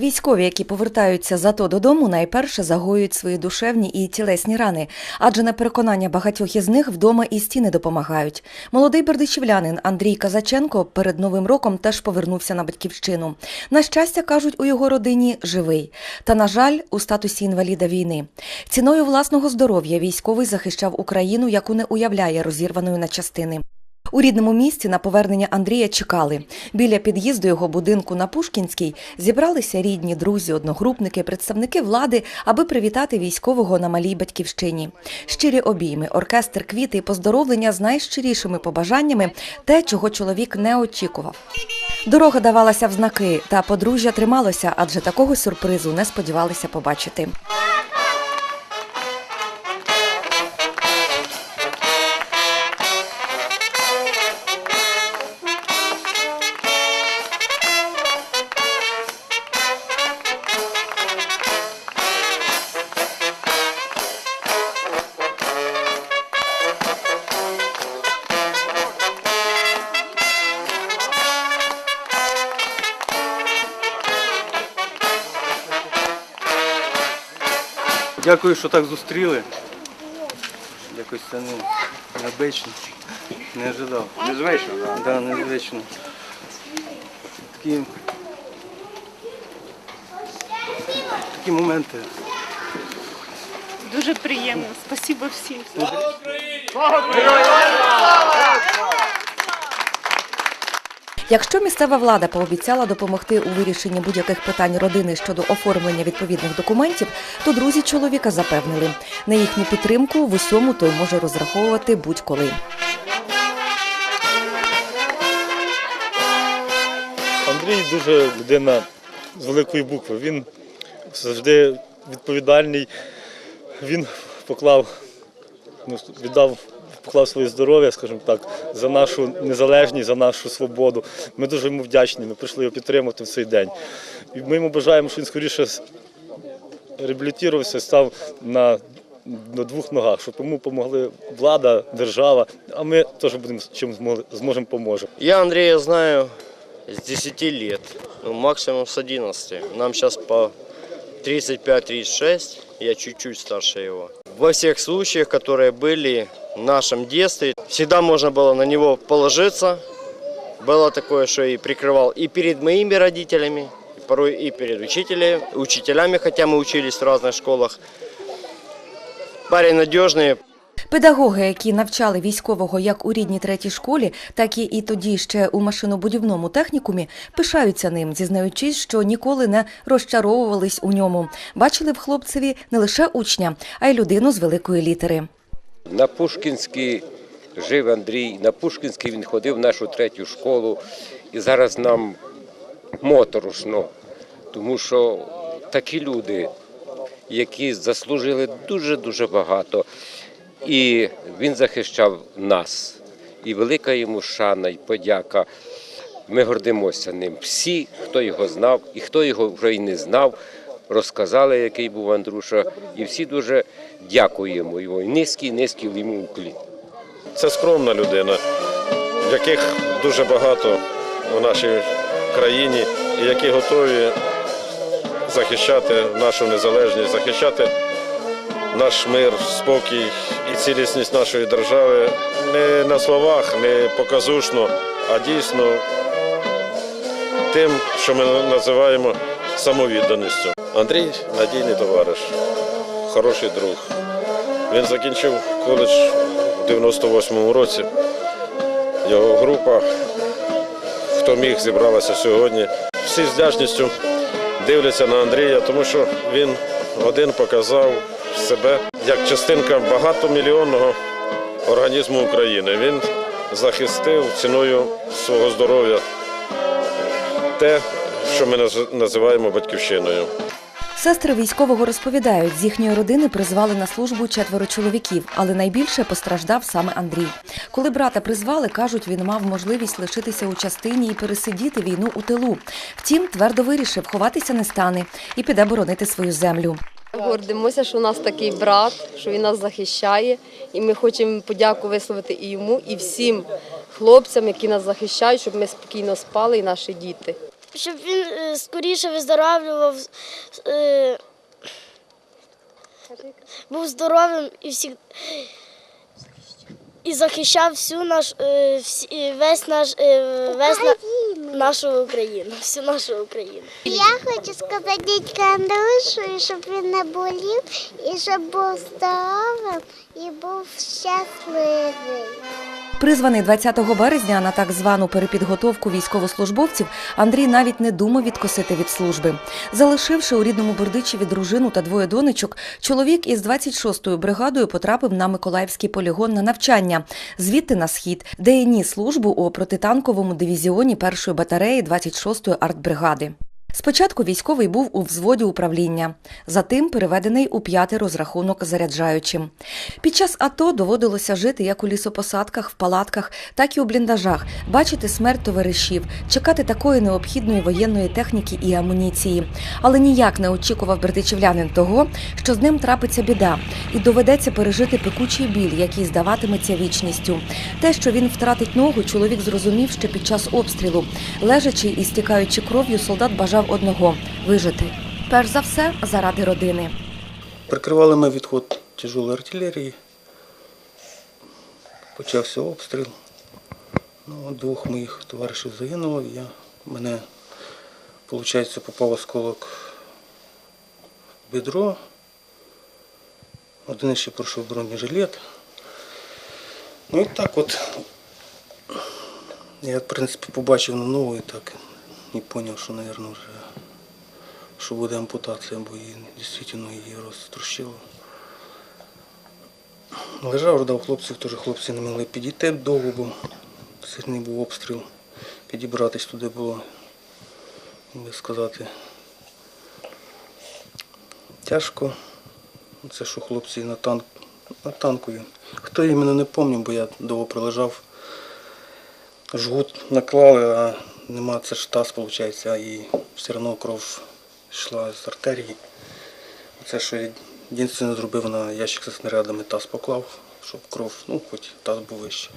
Військові, які повертаються з АТО додому, найперше загоюють свої душевні і тілесні рани, адже на переконання багатьох із них вдома і стіни допомагають. Молодий бердичівлянин Андрій Казаченко перед новим роком теж повернувся на батьківщину. На щастя, кажуть, у його родині живий. Та, на жаль, у статусі інваліда війни. Ціною власного здоров'я військовий захищав Україну, яку не уявляє розірваною на частини. У рідному місті на повернення Андрія чекали. Біля під'їзду його будинку на Пушкінській зібралися рідні, друзі, одногрупники, представники влади, аби привітати військового на малій батьківщині. Щирі обійми, оркестр, квіти і поздоровлення з найщирішими побажаннями те, чого чоловік не очікував. Дорога давалася в знаки, та подружжя трималося, адже такого сюрпризу не сподівалися побачити. Дякую, що так зустріли. Якось це ну, необично. Не ожидав. Незвично, так. Да, незвично. Такі, такі моменти. Дуже приємно. Спасибо всім. Якщо місцева влада пообіцяла допомогти у вирішенні будь-яких питань родини щодо оформлення відповідних документів, то друзі чоловіка запевнили, на їхню підтримку в усьому той може розраховувати будь-коли. Андрій дуже людина з великої букви. Він завжди відповідальний. Він поклав, ну, віддав, поклав своє здоров'я, скажімо так, за нашу незалежність, за нашу свободу. Ми дуже йому вдячні. Ми прийшли його підтримати в цей день. І ми йому бажаємо, щоб він скоріше реабілітувався, став на, на двох ногах, щоб йому допомогли влада, держава, а ми теж будемо чим зможемо поможемо. Я Андрея знаю с 10 лет, ну, максимум с 11. Нам сейчас по 35-36, я чуть-чуть старше его. Во всех случаях, которые были в нашем детстве, всегда можно было на него положиться. Было такое, что и прикрывал и перед моими родителями, и порой и перед учителями, учителями, хотя мы учились в разных школах. Парень надежный, Педагоги, які навчали військового як у рідній третій школі, так і, і тоді ще у машинобудівному технікумі, пишаються ним, зізнаючись, що ніколи не розчаровувались у ньому. Бачили в хлопцеві не лише учня, а й людину з великої літери. На Пушкінській жив Андрій, на Пушкінській він ходив в нашу третю школу. І зараз нам моторошно, тому що такі люди, які заслужили дуже-дуже багато. І він захищав нас. І велика йому шана і подяка. Ми гордимося ним. Всі, хто його знав, і хто його вже й не знав, розказали, який був Андруша, і всі дуже дякуємо йому. Низький, низький йому уклін. Це скромна людина, яких дуже багато у нашій країні, і які готові захищати нашу незалежність, захищати наш мир, спокій і цілісність нашої держави не на словах, не показушно, а дійсно тим, що ми називаємо самовідданістю. Андрій надійний товариш, хороший друг. Він закінчив коледж у 98-му році. Його група, хто міг, зібралася сьогодні. Всі з вдячністю дивляться на Андрія, тому що він один показав себе як частинка багатомільйонного організму України. Він захистив ціною свого здоров'я те, що ми наз- називаємо батьківщиною. Сестри військового розповідають, з їхньої родини призвали на службу четверо чоловіків, але найбільше постраждав саме Андрій. Коли брата призвали, кажуть, він мав можливість лишитися у частині і пересидіти війну у тилу. Втім, твердо вирішив, ховатися не стане і піде боронити свою землю. Гордимося, що у нас такий брат, що він нас захищає, і ми хочемо подяку висловити і йому, і всім хлопцям, які нас захищають, щоб ми спокійно спали, і наші діти. Щоб він е, скоріше виздоравлював, е, був здоровим і всі. І захищав всю наш е, всі, весь наш весь на, нашу Україну, всю нашу Україну. Я хочу сказати дядька Андрюшу, щоб він не болів, і щоб був здоровим і був щасливий. Призваний 20 березня на так звану перепідготовку військовослужбовців, Андрій навіть не думав відкосити від служби. Залишивши у рідному Бердичеві дружину та двоє донечок, чоловік із 26-ю бригадою потрапив на Миколаївський полігон на навчання, звідти на схід, де і ніс службу у протитанковому дивізіоні першої батареї 26-ї артбригади. Спочатку військовий був у взводі управління, затим переведений у п'ятий розрахунок заряджаючим. Під час АТО доводилося жити як у лісопосадках, в палатках, так і у бліндажах, бачити смерть товаришів, чекати такої необхідної воєнної техніки і амуніції. Але ніяк не очікував бердичівлянин того, що з ним трапиться біда, і доведеться пережити пекучий біль, який здаватиметься вічністю. Те, що він втратить ногу, чоловік зрозумів ще під час обстрілу. Лежачи і стікаючи кров'ю, солдат бажав одного вижити. Перш за все, заради родини. Прикривали ми відход тяжелої артилерії. Почався обстріл. Ну, двох моїх товаришів загинуло. Я, мене, виходить, попав осколок в бедро. Один ще пройшов бронежилет. Ну і так от я, в принципі, побачив на ногу і так і зрозумів, що, мабуть, вже що буде ампутація, бо її дійсно її розтрощило. Лежав, ждав хлопців, теж хлопці не могли підійти довго, бо сильний був обстріл. Підібратись туди було, би сказати, тяжко. Це що хлопці на, танк, на танкові. Хто іменно не пам'ятаю, бо я довго пролежав. Жгут наклали, а нема це ж таз, виходить, і все одно кров йшла з артерії. Це що я єдине зробив на ящик зі снарядами, таз поклав, щоб кров, ну хоч таз був вищий.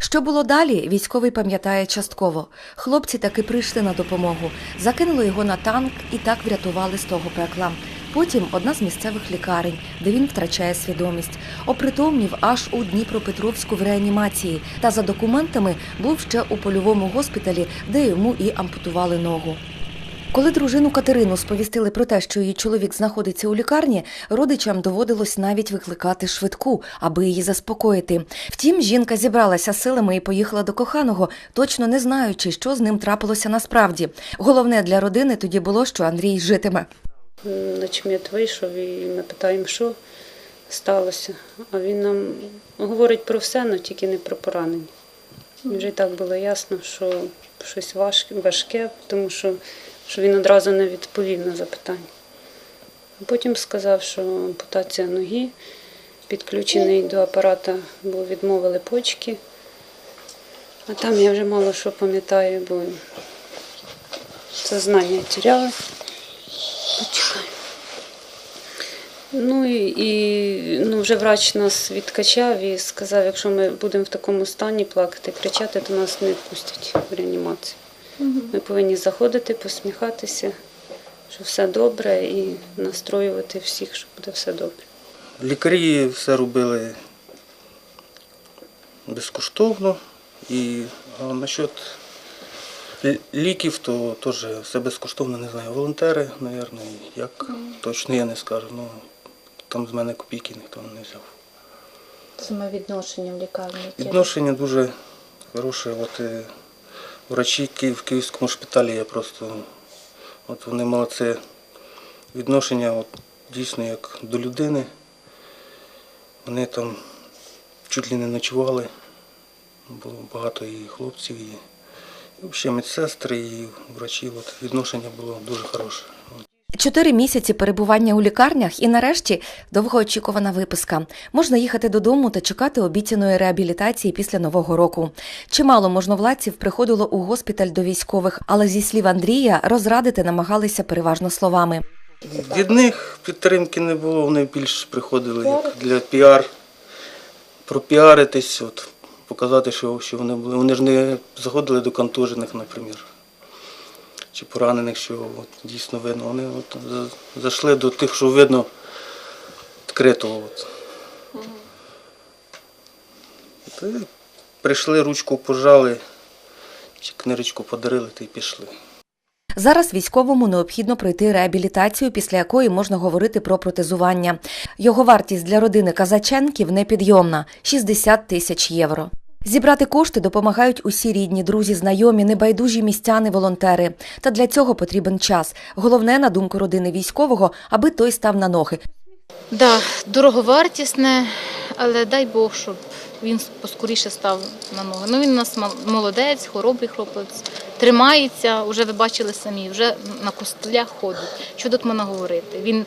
Що було далі, військовий пам'ятає частково. Хлопці таки прийшли на допомогу, закинули його на танк і так врятували з того пекла. Потім одна з місцевих лікарень, де він втрачає свідомість. Опритомнів аж у Дніпропетровську в реанімації та за документами був ще у польовому госпіталі, де йому і ампутували ногу. Коли дружину Катерину сповістили про те, що її чоловік знаходиться у лікарні, родичам доводилось навіть викликати швидку, аби її заспокоїти. Втім, жінка зібралася силами і поїхала до коханого, точно не знаючи, що з ним трапилося насправді. Головне для родини тоді було, що Андрій житиме. Начмет вийшов і ми питаємо, що сталося. А він нам говорить про все, але тільки не про поранення. Вже і так було ясно, що щось важке, важке, тому що, що він одразу не відповів на запитання. А потім сказав, що ампутація ноги, підключений до апарата, бо відмовили почки. А там я вже мало що пам'ятаю, бо сознання теряла. Ну і, і ну, вже врач нас відкачав і сказав, якщо ми будемо в такому стані плакати, кричати, то нас не пустять в реанімацію. Ми повинні заходити, посміхатися, що все добре, і настроювати всіх, що буде все добре. Лікарі все робили безкоштовно. І а насчет ліків, то теж все безкоштовно, не знаю. Волонтери, мабуть, як точно я не скажу. Ну, там з мене копійки ніхто не взяв. Саме відношення в лікарні. Відношення дуже хороше. От, е, врачі в Київському шпиталі я просто, от вони молодці. Відношення от, дійсно як до людини. Вони там чуть ли не ночували. Було багато і хлопців, і, і взагалі медсестри, і врачі. От, відношення було дуже хороше. От. Чотири місяці перебування у лікарнях і нарешті довгоочікувана виписка. Можна їхати додому та чекати обіцяної реабілітації після нового року. Чимало можновладців приходило у госпіталь до військових, але зі слів Андрія розрадити намагалися переважно словами. Від них підтримки не було, вони більш приходили як для піар, пропіаритись, от, показати, що, вони були. Вони ж не заходили до контужених, наприклад. Чи поранених, що от, дійсно видно. Вони от, зайшли до тих, що видно відкрито. От. Й прийшли, ручку пожали, чи книжечку подарили та й пішли. Зараз військовому необхідно пройти реабілітацію, після якої можна говорити про протезування. Його вартість для родини Казаченків непідйомна 60 тисяч євро. Зібрати кошти допомагають усі рідні, друзі, знайомі, небайдужі містяни, волонтери. Та для цього потрібен час. Головне, на думку родини військового, аби той став на ноги. Да, дороговартісне, але дай Бог, щоб він поскоріше став на ноги. Ну він у нас молодець, хоробрий хлопець, тримається, вже ви бачили самі, вже на костелях ходить. Що тут можна говорити? Він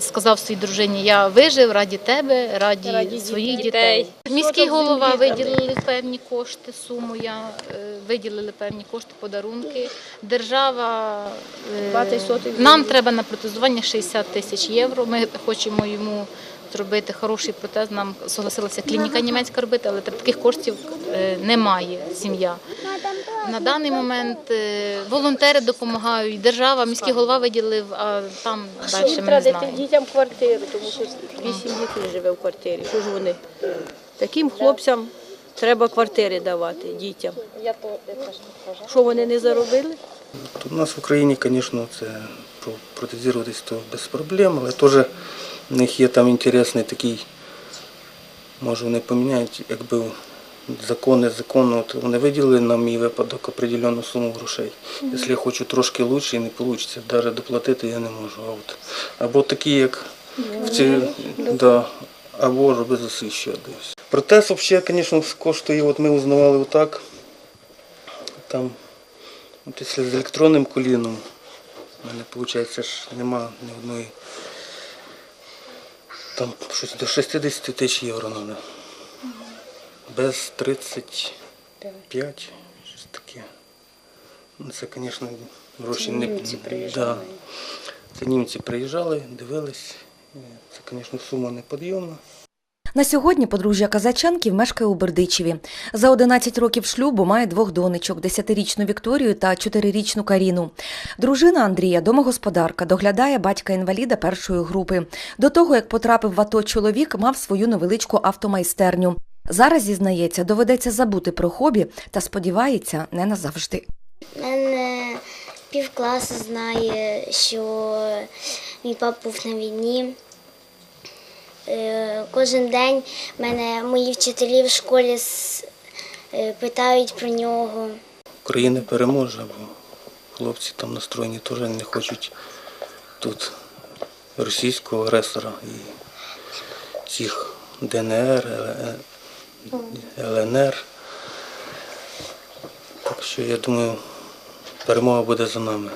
сказав своїй дружині: я вижив раді тебе, раді, своїх дітей. Міський голова виділили певні кошти, суму я е, виділили певні кошти, подарунки. Держава е, нам треба на протезування 60 тисяч євро. Ми хочемо йому зробити хороший протез. Нам согласилася клініка німецька робити, але таких коштів е, немає сім'я. На даний момент е, волонтери допомагають, держава, міський голова виділив, а там далі ми не знаємо. дітям квартиру, тому що вісім дітей живе в квартирі. Що ж вони? Таким хлопцям треба квартири давати дітям. Що вони не заробили? У нас в Україні, звісно, це про- протезуватись то без проблем, але теж в них є там інтересний такий, може вони поміняють, якби закон, незаконно, от вони виділили на мій випадок определенну суму грошей. Якщо я хочу трошки краще, не вийде, навіть доплатити я не можу. А от, або такі, як в ці, да, або ж без десь. Протез взагалі, звісно, коштує, от ми узнавали отак, там От якщо з електронним коліном, в мене виходить, ж нема ні одної. Там щось до 60 тисяч євро треба. Без 35, щось таке. Ну, Це, звісно, гроші не німці Да. приїжджали. Це німці приїжджали, дивились. Це, звісно, сума неподйомна. На сьогодні подружжя Казаченків мешкає у Бердичеві. За 11 років шлюбу має двох донечок: 10-річну Вікторію та 4-річну Каріну. Дружина Андрія, домогосподарка, доглядає батька-інваліда першої групи. До того, як потрапив в АТО чоловік, мав свою невеличку автомайстерню. Зараз зізнається, доведеться забути про хобі та сподівається, не назавжди. Мене півкласу знає, що мій папа був на війні. Е, Кожен день мене мої вчителі в школі е, питають про нього. Україна переможе, бо хлопці там настроєні теж не хочуть тут російського агресора і цих ДНР, ЛНР. Так що я думаю, перемога буде за нами.